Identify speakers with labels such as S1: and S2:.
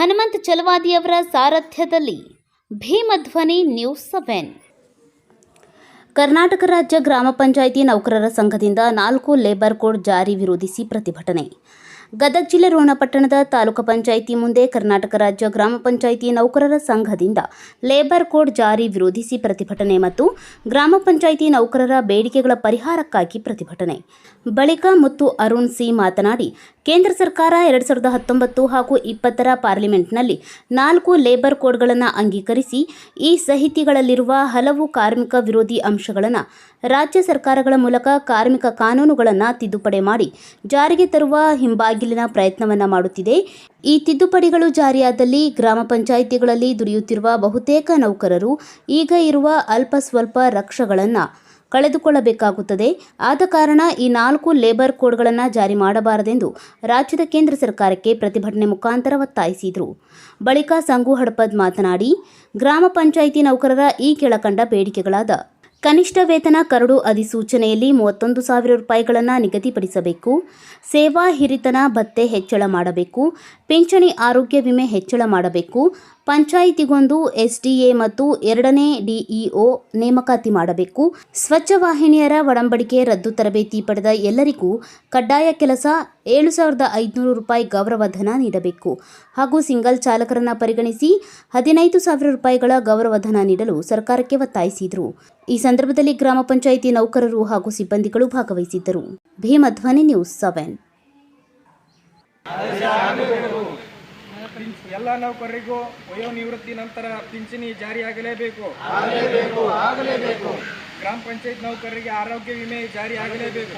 S1: ಹನುಮಂತ್ ಚಲವಾದಿಯವರ ಸಾರಥ್ಯದಲ್ಲಿ ಭೀಮಧ್ವನಿ news seven. Karnataka ರಾಜ್ಯ ಗ್ರಾಮ ಪಂಚಾಯಿತಿ ನೌಕರರ ಸಂಘದಿಂದ ನಾಲ್ಕು ಲೇಬರ್ ಕೋಡ್ ಜಾರಿ ವಿರೋಧಿಸಿ ಪ್ರತಿಭಟನೆ. ಗದಗ ಜಿಲ್ಲೆ ರೋಣಪಟ್ಟಣದ ತಾಲೂಕು ಪಂಚಾಯಿತಿ ಮುಂದೆ ಕರ್ನಾಟಕ ರಾಜ್ಯ ಗ್ರಾಮ ಪಂಚಾಯಿತಿ ನೌಕರರ ಸಂಘದಿಂದ ಲೇಬರ್ ಕೋಡ್ ಜಾರಿ ವಿರೋಧಿಸಿ ಪ್ರತಿಭಟನೆ ಮತ್ತು ಗ್ರಾಮ ಪಂಚಾಯಿತಿ ನೌಕರರ ಬೇಡಿಕೆಗಳ ಪರಿಹಾರಕ್ಕಾಗಿ ಪ್ರತಿಭಟನೆ. ಬಳಿಕ ಮುತ್ತು ಅರುಣ್ ಸಿ ಮಾತನಾಡಿ, ಕೇಂದ್ರ ಸರ್ಕಾರ ಎರಡು ಸಾವಿರದ ಹತ್ತೊಂಬತ್ತು ಹಾಗೂ ಇಪ್ಪತ್ತರ ಪಾರ್ಲಿಮೆಂಟ್ನಲ್ಲಿ ನಾಲ್ಕು ಲೇಬರ್ ಕೋಡ್ಗಳನ್ನು ಅಂಗೀಕರಿಸಿ, ಈ ಸಹಿತಿಗಳಲ್ಲಿರುವ ಹಲವು ಕಾರ್ಮಿಕ ವಿರೋಧಿ ಅಂಶಗಳನ್ನು ರಾಜ್ಯ ಸರ್ಕಾರಗಳ ಮೂಲಕ ಕಾರ್ಮಿಕ ಕಾನೂನುಗಳನ್ನು ತಿದ್ದುಪಡಿ ಮಾಡಿ, ಜಾರಿಗೆ ತರುವ ಹಿಂಬಾಗಿಲಿನ ಪ್ರಯತ್ನವನ್ನ ಮಾಡುತ್ತಿದೆ. ಈ ತಿದ್ದುಪಡಿಗಳು ಜಾರಿಯಾದಲ್ಲಿ ಗ್ರಾಮ ಪಂಚಾಯಿತಿಗಳಲ್ಲಿ ದುಡಿಯುತ್ತಿರುವ ಬಹುತೇಕ ನೌಕರರು ಈಗ ಇರುವ ಅಲ್ಪ ಸ್ವಲ್ಪ ರಕ್ಷಗಳನ್ನು ಕಳೆದುಕೊಳ್ಳಬೇಕಾಗುತ್ತದೆ. ಆದ ಕಾರಣ ಈ ನಾಲ್ಕು ಲೇಬರ್ ಕೋಡ್ಗಳನ್ನು ಜಾರಿ ಮಾಡಬಾರದೆಂದು ರಾಜ್ಯದ ಕೇಂದ್ರ ಸರ್ಕಾರಕ್ಕೆ ಪ್ರತಿಭಟನೆ ಮುಖಾಂತರ ಒತ್ತಾಯಿಸಿದರು. ಬಳಿಕ ಸಂಗು ಹಡಪದ್ ಮಾತನಾಡಿ, ಗ್ರಾಮ ಪಂಚಾಯಿತಿ ನೌಕರರ ಈ ಕೆಳಕಂಡ ಬೇಡಿಕೆಗಳಾದ ಕನಿಷ್ಠ ವೇತನ ಕರಡು ಅಧಿಸೂಚನೆಯಲ್ಲಿ ಮೂವತ್ತೊಂದು ಸಾವಿರ ರೂಪಾಯಿಗಳನ್ನು ನಿಗದಿಪಡಿಸಬೇಕು. ಸೇವಾ ಹಿರಿತನ ಭತ್ತೆ ಹೆಚ್ಚಳ ಮಾಡಬೇಕು. ಪಿಂಚಣಿ ಆರೋಗ್ಯ ವಿಮೆ ಹೆಚ್ಚಳ ಮಾಡಬೇಕು. ಪಂಚಾಯಿತಿಗೊಂದು, ಎಸ್ಡಿಎ ಮತ್ತು ಎರಡನೇ ಡಿಇಒ ನೇಮಕಾತಿ ಮಾಡಬೇಕು. ಸ್ವಚ್ಛ ವಾಹಿನಿಯರ ಒಡಂಬಡಿಕೆ ರದ್ದು ತರಬೇತಿ ಪಡೆದ ಎಲ್ಲರಿಗೂ ಕಡ್ಡಾಯ ಕೆಲಸ. ಏಳು ಸಾವಿರದ ಐದುನೂರು ರೂಪಾಯಿ ಗೌರವಧನ ನೀಡಬೇಕು ಹಾಗೂ ಸಿಂಗಲ್ ಚಾಲಕರನ್ನು ಪರಿಗಣಿಸಿ ಹದಿನೈದು ಸಾವಿರ ರೂಪಾಯಿಗಳ ಗೌರವಧನ ನೀಡಲು ಸರ್ಕಾರಕ್ಕೆ ಒತ್ತಾಯಿಸಿದರು. ಈ ಸಂದರ್ಭದಲ್ಲಿ ಗ್ರಾಮ ಪಂಚಾಯಿತಿ ನೌಕರರು ಹಾಗೂ ಸಿಬ್ಬಂದಿಗಳು ಭಾಗವಹಿಸಿದ್ದರು. Bhimadhwani news seven.
S2: ಎಲ್ಲ ನೌಕರರಿಗೂ ವಯೋನಿವೃತ್ತಿ ನಂತರ ಪಿಂಚಣಿ ಜಾರಿಯಾಗಲೇಬೇಕು ಗ್ರಾಮ ಪಂಚಾಯತ್ ನೌಕರರಿಗೆ ಆರೋಗ್ಯ ವಿಮೆ ಜಾರಿ ಆಗಲೇಬೇಕು.